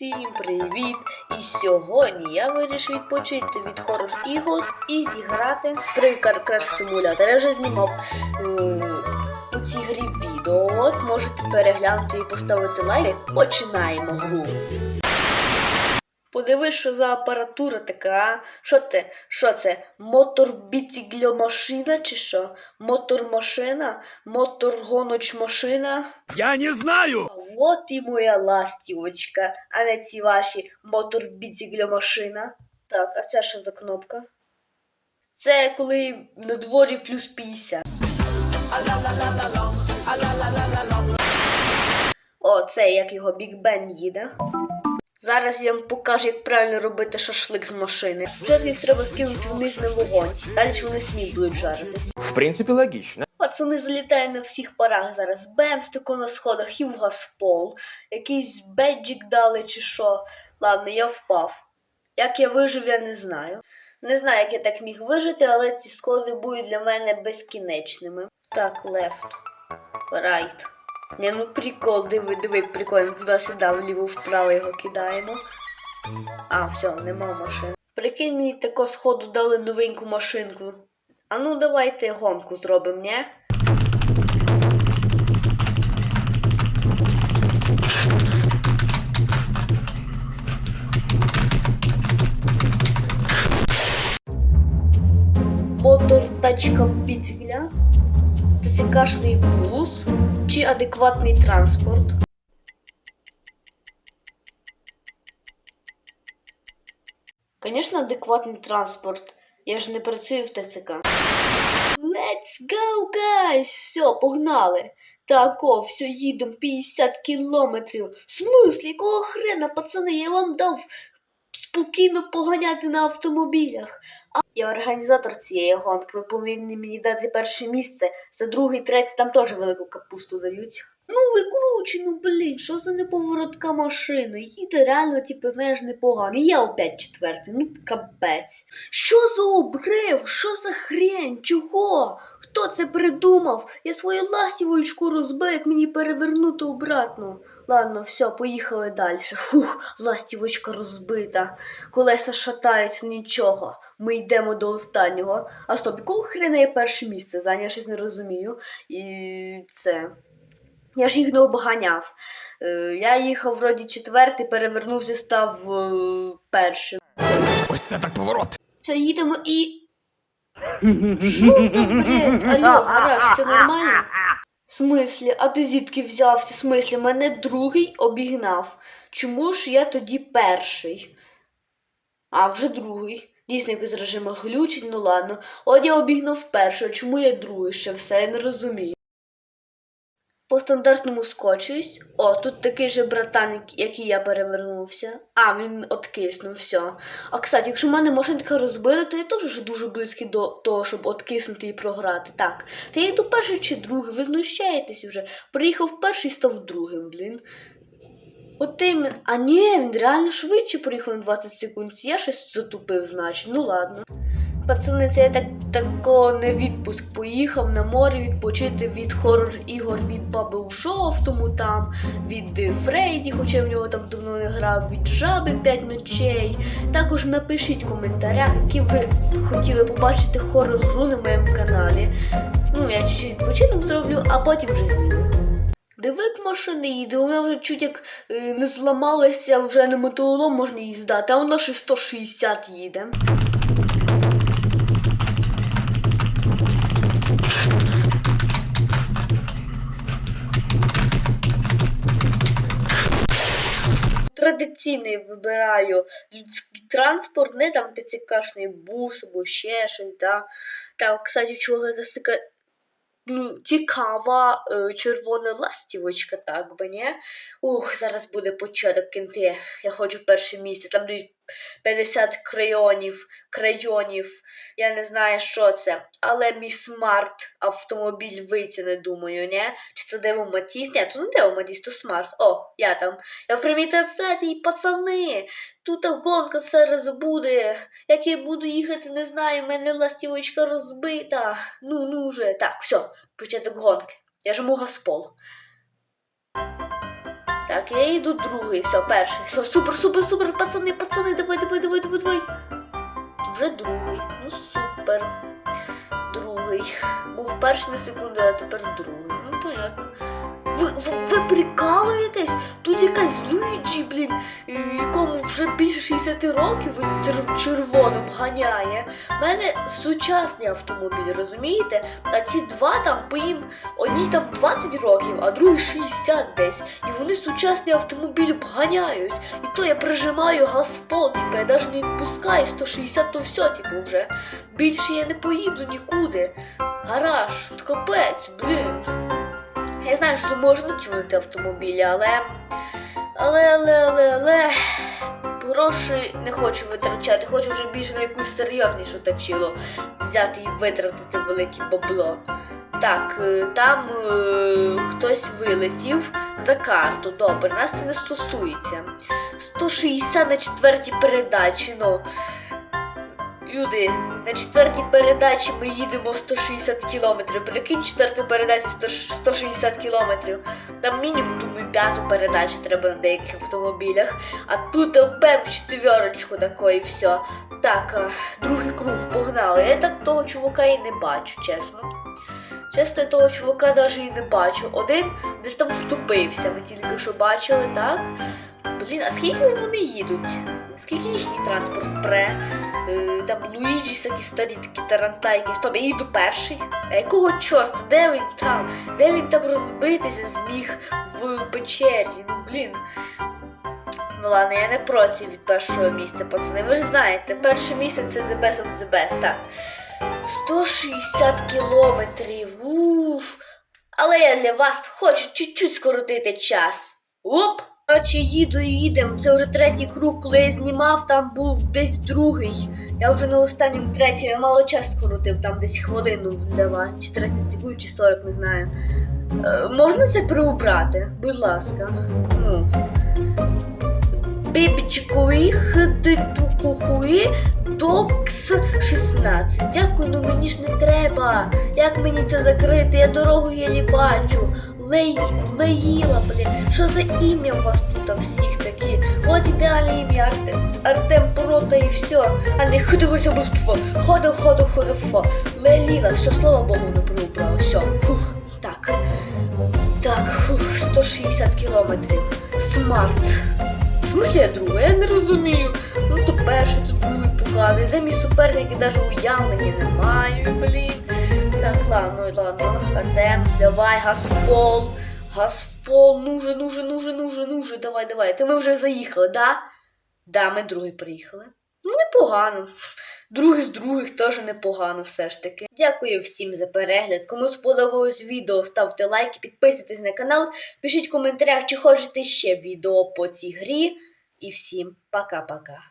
Усім привіт! І сьогодні я вирішив відпочити від хорор ігор і зіграти Car Crash Simulator. Я вже знімав е, у цій грі відео. От можете переглянути і поставити лайк. Починаємо гру. Подивись, що за апаратура така, а? Що це? Що це? Мотор-біцікльомашина чи що? Мотор-машина? Мотор-гоноч-машина? Я не знаю! Вот і моя ластівочка, а не ці ваші мотор-біцікльомашина. Так, а це що за кнопка? Це коли на дворі плюс 50. О, це як його Біг Бен їде. Зараз я вам покажу, як правильно робити шашлик з машини. Спочатку їх треба скинути вниз на вогонь, далі ж вони самі будуть жаритись. В принципе, логично. Пацани залітають на всіх парах зараз. Бемс тако на сходах і в газпол. Якийсь беджик дали чи що. Ладно, я впав. Як я вижив, я не знаю. Не знаю, як я так міг вижити, але ці сходи будуть для мене безкінечними. Так, left. Right. Не, ну прикол, диви, диви, прикольно, туди-сюди, вліво-вправо його кидаємо. А, все, нема машин. Прикинь, мені тако сходу дали новеньку машинку. А ну давайте гонку зробимо, не? Мотор тачка біцикля, ТСКшний бус чи адекватний транспорт. Звісно, адекватний транспорт. Я ж не працюю в ТЦК. Let's go, guys! Все, погнали. Так, о, все, їдемо 50 кілометрів. В смислі, якого хрена, пацани, я вам дав спокійно поганяти на автомобілях. А я організатор цієї гонки, ви повинні мені дати перше місце. За другий, третій там теж велику капусту дають. Ну ви круче, ну блін, що за неповоротка машина? Їде реально, типу, знаєш, непогано. І Я опять четвертий, ну капець. Що за обрив? Що за хрень? Чого? Хто це придумав? Я свою ластівочку розбив, як мені перевернути обратно. Ладно, все, поїхали далі. Фух, ластівочка розбита. Колеса шатаються, нічого. Ми йдемо до останнього. А стоп, якого хрена я перше місце зайняв, я щось не розумію. І це. Я ж їх не обганяв. Е, я їхав вроді четвертий, перевернувся, став е, першим. Ось це так поворот. Все, їдемо і. Що за бред? Алло, гараж, все нормально? В смислі, а ти звідки взявся? В смислі, мене другий обігнав. Чому ж я тоді перший? А, вже другий. Дійсно, якось режима глючить, ну ладно. От я обігнав першого, чому я другий ще все, я не розумію. По стандартному скочуюсь. О, тут такий же братан, який я перевернувся. А, він откиснув, все. А кстати, якщо в мене машина така розбита, то я теж вже дуже близький до того, щоб откиснути і програти. Так. Та я йду перший чи другий, ви знущаєтесь уже. Приїхав перший, став другим, блін. От іменно. А ні, він реально швидше приїхав на 20 секунд. Я щось затупив, значить. Ну ладно. Пацани, це я так тако не відпуск. Поїхав на море відпочити від хорор ігор від баби у жовтому там, від е, Фрейді, хоча в нього там давно не грав, від жаби 5 ночей. Також напишіть в коментарях, які ви хотіли побачити хорор гру на моєму каналі. Ну, я чуть-чуть відпочинок зроблю, а потім вже зніму. Диви, як машина їде, вона вже чуть як е, не зламалася, вже на металолом можна її здати, а вона ще 160 їде. Традиційний вибираю людський транспорт, не там ТЦКшний бус або ще щось, да. Так, кстати, чоловіка така ну, цікава е, червона ластівочка, так би, ні? Ух, зараз буде початок кінти. Я хочу перше місце. Там дають 50 крайонів, крайонів. Я не знаю, що це. Але мій смарт автомобіль витягне, думаю, ні? Чи це Дево Матіс? Ні, то не Дево Матіс, то смарт. О, я там. Я в прямій трансляції, пацани. Тут гонка зараз буде. Як я буду їхати, не знаю, в мене ластівочка розбита. Ну, ну вже. Так, все, початок гонки. Я жму газпол. Так, я йду другий, все, перший. Все, супер, супер, супер, пацани, пацани, давай, давай, давай, давай, давай. Вже другий. Ну супер. Другий. Був перший на секунду, а тепер другий. Ну, понятно. Ви, ви, ви прикалуєтесь? Тут якась Луїджі, блін, більше 60 років він червоним ганяє. У мене сучасний автомобіль, розумієте? А ці два там по їм одній там 20 років, а другий 60 десь. І вони сучасний автомобіль обганяють. І то я прижимаю газ в пол, типу, я навіть не відпускаю 160 то все, типу, вже. Більше я не поїду нікуди. Гараж, капець, блін. Я знаю, що можна тюнити автомобілі. Але, але, але, але. Гроші не хочу витрачати, хочу вже більше на якусь серйознішу точило взяти і витратити велике бабло. Так, е, там е, хтось вилетів за карту. Добре, нас це не стосується. 160 на четвертій передачі, ну. Люди, на четвертій передачі ми їдемо 160 кілометрів. Прикинь, четверта передача 100 160 кілометрів. Там мінімум, думаю, п'яту передачу треба на деяких автомобілях. А тут бем четверочку такої і все. Так, е, другий круг погнали. Я так того чувака і не бачу, чесно. Чесно, того чувака навіть і не бачу. Один десь там втопився, ми тільки що бачили, так? Блін, а скільки вони їдуть? Скільки їхній транспорт пре? Е, там Луїджі, всякі старі такі тарантайки. Стоп, я їду перший. А якого чорта? Де він там? Де він там розбитися зміг в печері? Ну блін. Ну ладно, я не проти від першого місця, пацани. Ви ж знаєте, перше місце це the best of the best, так. 160 кілометрів. Уф. Але я для вас хочу чуть-чуть скоротити час. Оп! Коротше, їду і їдемо. Це вже третій круг, коли я знімав, там був десь другий. Я вже на останньому третій, я мало час скоротив, там десь хвилину для вас, чи 30 секунд, чи 40, не знаю. Е, можна це приубрати? Будь ласка. Ну. Бібічкуї, докс 16. Дякую, ну мені ж не треба. Як мені це закрити? Я дорогу єлі бачу. Лей... Леїла, блін. Що за ім'я у вас тут всіх такі? От ідеальне ім'я Артем, Артем Прота і все. А не ходилося бо Ходу, ходу, ходу, фо. Леліла, все, слава Богу, не приубрала. Все. Фух. Так. Так, фух, 160 кілометрів. Смарт. В смислі я друга? Я не розумію. Ну то перший, то показує. Де мій суперник навіть не маю, блін. Так, ладно, ладно. Артем, давай, газпол. Газпол, ну же, ну же, ну ну ну давай, давай. Ти ми вже заїхали, да? Да, ми другий приїхали. Ну, непогано. Другий з других теж непогано все ж таки. Дякую всім за перегляд. Кому сподобалось відео, ставте лайки, підписуйтесь на канал, пишіть в коментарях, чи хочете ще відео по цій грі. І всім пока-пока.